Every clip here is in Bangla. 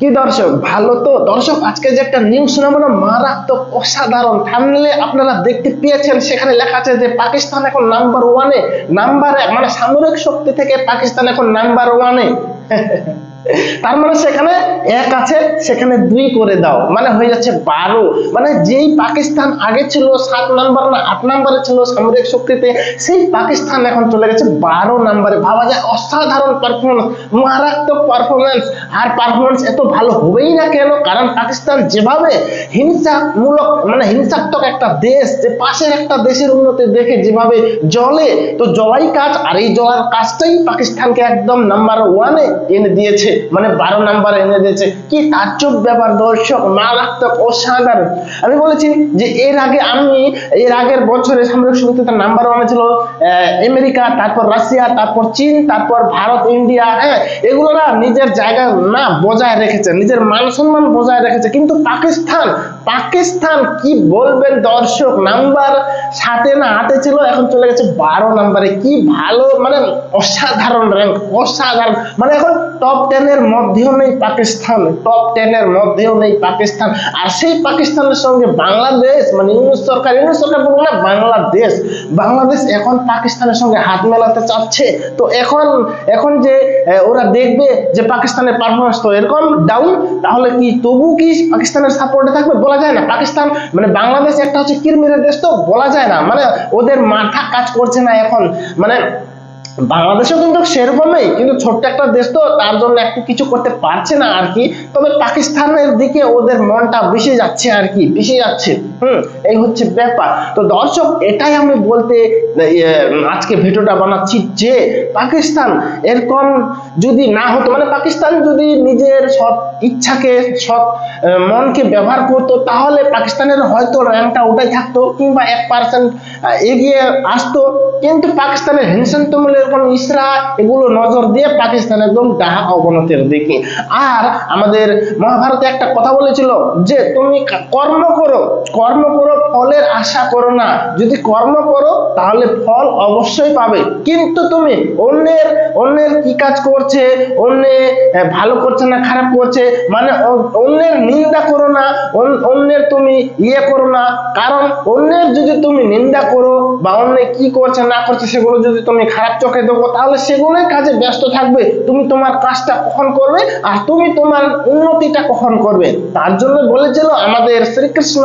কি দর্শক? ভালো তো? দর্শক, আজকে যে একটা নিউজ শোনাবো না, মারাত্মক অসাধারণ। থামলে আপনারা দেখতে পেয়েছেন, সেখানে লেখা আছে যে পাকিস্তান এখন নাম্বার ওয়ানে নাম্বার এক মানে সামরিক শক্তি থেকে পাকিস্তান এখন নাম্বার ওয়ানে তার মানে সেখানে এক আছে, সেখানে দুই করে দাও। মানে হয়ে যাচ্ছে বারো। মানে যেই পাকিস্তান আগে ছিল, সাত নাম্বার না আট নাম্বারে ছিল সামরিক শক্তিতে, সেই পাকিস্তান এখন চলে গেছে বারো নাম্বারে। ভাবা যায় অসাধারণ পারফরমেন্স মারাত্মক পারফরমেন্স আর পারফরমেন্স এত ভালো হবেই না কেন? কারণ পাকিস্তান যেভাবে হিংসামূলক মানে হিংসাত্মক একটা দেশ, যে পাশের একটা দেশের উন্নতি দেখে যেভাবে জলে তো জলাই কাজ। আর এই জলার কাজটাই পাকিস্তানকে একদম নাম্বার ওয়ানে এনে দিয়েছে। মানে বারো নাম্বার এনে দিয়েছে। কি তাজ্জব ব্যাপার দর্শক, মারাত্মক অসাধারণ। আমি বলেছি যে এর আগে আমি, এর আগের বছরে সামরিক শক্তিতে নাম্বার ওয়ানে ছিল আমেরিকা, তারপর রাশিয়া, তারপর চীন, তারপর ভারত, ইন্ডিয়া হ্যাঁ এগুলো না নিজের জায়গা না বজায় রেখেছে, নিজের মান সম্মান বজায় রেখেছে। কিন্তু পাকিস্তান পাকিস্তান কি বলবেন দর্শক? নাম্বার সাতে না আটে ছিল, এখন চলে গেছে বারো নাম্বারে কি ভালো মানে অসাধারণ র্যাঙ্ক অসাধারণ। মানে এখন টপ টেন এর মধ্যেও নেই পাকিস্তান টপ টেন এর মধ্যেও নেই পাকিস্তান। আর সেই পাকিস্তানের সঙ্গে বাংলাদেশ মানে ইউনুস সরকার ইউনুস সরকার বলব না, বাংলাদেশ। বাংলাদেশ এখন পাকিস্তানের সঙ্গে হাত মেলাতে চাচ্ছে। তো এখন এখন যে ওরা দেখবে যে পাকিস্তানের পারফরমেন্স তো এরকম ডাউন তাহলে কি তবু কি পাকিস্তানের সাপোর্টে থাকবে? বলা যায় না। পাকিস্তান মানে বাংলাদেশ একটা হচ্ছে কিরমিরের দেশ তো বলা যায় না। মানে ওদের মাথা কাজ করছে না এখন। মানে বাংলাদেশও কিন্তু সেরকমই কিন্তু ছোট্ট একটা দেশ তো তার জন্য একটু কিছু করতে পারছে না আর কি। তবে পাকিস্তানের দিকে ওদের মনটা বেশি যাচ্ছে আর কি বেশি যাচ্ছে। এই হচ্ছে ব্যাপার। তো দর্শক, এটাই আমি বলতে আজকে ভিডিওটা বানাচ্ছি যে পাকিস্তান এরকম যদি না হতো মানে পাকিস্তান যদি নিজের সৎ ইচ্ছাকে, সৎ মনকে ব্যবহার করতো, তাহলে পাকিস্তানের হয়তো র্যাঙ্কটা ওটাই থাকতো কিংবা এক পার্সেন্ট এগিয়ে আসতো। কিন্তু পাকিস্তানের হিংসান্তমূলক এরকম ইসরা এগুলো নজর দিয়ে পাকিস্তান একদম ডাহা অবনতির দিকে। আর আমাদের মহাভারতে একটা কথা বলেছিল যে, তুমি কর্ম করো, কর্ম করো ফলের আশা করো না। যদি কর্ম করো তাহলে ফল অবশ্যই পাবে। কিন্তু তুমি অন্যের অন্যের কি কাজ করছে, অন্যে ভালো করছে না, খারাপ করছে মানে অন্যের নিন্দা করো না অন্যের তুমি ইয়ে করো না। কারণ অন্যের যদি তুমি নিন্দা করো, বা অন্য কি করছে, না করছে, সেগুলো যদি তুমি খারাপ চোখে দেবো তাহলে সেগুলোই কাজে ব্যস্ত থাকবে। তুমি তোমার কাজটা কখন করবে, আর তুমি তোমার উন্নতিটা কখন করবে? তার জন্য বলেছিল আমাদের শ্রীকৃষ্ণ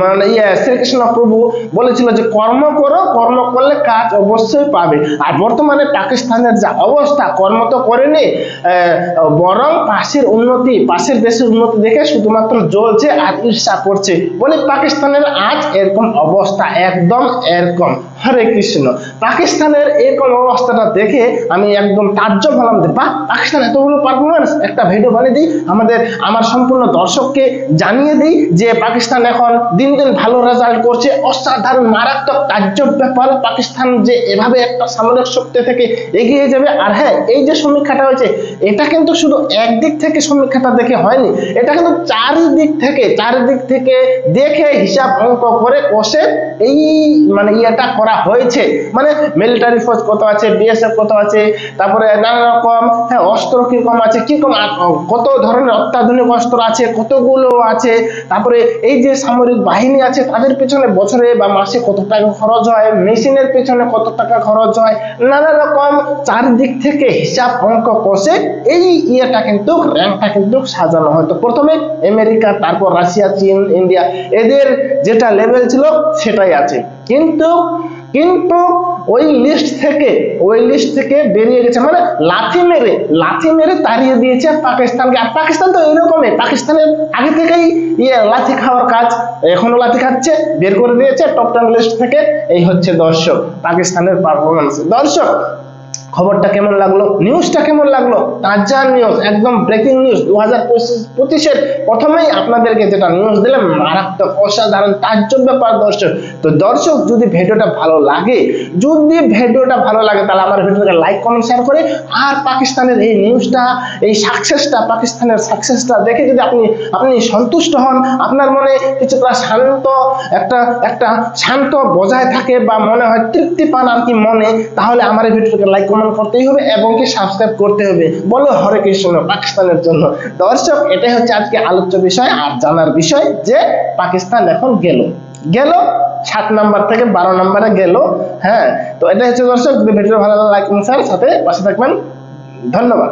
মানে ইয়ে শ্রীকৃষ্ণ প্রভু বলেছিল যে কর্ম করো, কর্ম করলে কাজ অবশ্যই পাবে। আর বর্তমানে পাকিস্তানের যা অবস্থা, কর্ম তো করেনি বরং পাশের উন্নতি, পাশের দেশের উন্নতি দেখে শুধুমাত্র জ্বলছে আর ঈর্ষা করছে। বলে, পাকিস্তানের আজ এরকম অবস্থা, একদম এরকম। হরে কৃষ্ণ। পাকিস্তানের এরকম অবস্থাটা দেখে আমি একদম তাজ্জব হলাম যে, বাহ, পাকিস্তান এতগুলো পারফরমেন্স একটা ভিডিও বানিয়ে দিই। আমাদের, আমার সম্পূর্ণ দর্শককে জানিয়ে দিই যে, পাকিস্তান এখন দিন দিন ভালো রেজাল্ট করছে। অসাধারণ, মারাত্মক, তাজ্জব ব্যাপার। পাকিস্তান যে এভাবে একটা সামরিক শক্তি থেকে এগিয়ে যাবে, আর হ্যাঁ এই যে সমীক্ষাটা হয়েছে, এটা কিন্তু শুধু একদিক থেকে সমীক্ষাটা দেখে হয়নি, এটা কিন্তু চারিদিক থেকে চারিদিক থেকে দেখে হিসাব অঙ্ক করে কষে এই মানে ইয়েটা করা হয়েছে। মানে মিলিটারি ফোর্স কত আছে বিএসএফ কত আছে, তারপরে নানা রকম হ্যাঁ অস্ত্র কীরকম আছে, কীরকম কত ধরনের অত্যাধুনিক অস্ত্র আছে, কতগুলো আছে, তারপরে এই যে সামরিক বাহিনী আছে, তাদের পেছনে বছরে বা মাসে কত টাকা খরচ হয়, মেশিনের পেছনে কত টাকা খরচ হয়, নানা রকম চারিদিক থেকে হিসাব অঙ্ক কষে এই ইয়েটা কিন্তু র্যাঙ্কটা কিন্তু সাজানো হয়তো প্রথমে আমেরিকা, তারপর রাশিয়া, চীন, ইন্ডিয়া, এদের যেটা লেভেল ছিল সেটাই আছে। কিন্তু কিন্তু ওই লিস্ট থেকে, ওই লিস্ট থেকে বেরিয়ে গেছে মানে লাথি মেরে লাথি মেরে তাড়িয়ে দিয়েছে পাকিস্তানকে। আর পাকিস্তান তো এরকমই পাকিস্তানের আগে থেকেই ইয়ে লাথি খাওয়ার কাজ এখনও লাথি খাচ্ছে, বের করে দিয়েছে টপ টেন লিস্ট থেকে। এই হচ্ছে দর্শক, পাকিস্তানের পারফরমেন্স দর্শক খবরটা কেমন লাগল? নিউজটা কেমন লাগল? তাজা নিউজ একদম ব্রেকিং নিউজ দু হাজার পঁচিশের প্রথমেই আপনাদেরকে যেটা নিউজ দিলাম, মারাত্মক অসাধারণ, তাজ্জব ব্যাপার দর্শক। তো দর্শক, যদি ভিডিওটা ভালো লাগে, যদি ভিডিওটা ভালো লাগে, তাহলে আমার ভিডিওটাকে লাইক কমেন্ট শেয়ার করে, আর পাকিস্তানের এই নিউজটা এই সাকসেসটা পাকিস্তানের সাকসেসটা দেখে যদি আপনি আপনি সন্তুষ্ট হন, আপনার মনে কিছুটা শান্ত, একটা একটা শান্ত বজায় থাকে বা মনে হয় তৃপ্তি পান আর কি মনে, তাহলে আমার ভিডিওটাকে লাইক কমেন্ট করতেই হবে এবং কি সাবস্ক্রাইব করতে হবে। বলো হরে কৃষ্ণ, পাকিস্তানের জন্য। দর্শক, এটাই হচ্ছে আজকে আলোচ্য বিষয় আর জানার বিষয় যে পাকিস্তান এখন গেল। গেল, সাত নাম্বার থেকে বারো নাম্বারে গেল। হ্যাঁ তো এটাই হচ্ছে দর্শক ভিডিও ভালো লাগে লাইক এবং সাথে পাশে থাকবেন। ধন্যবাদ।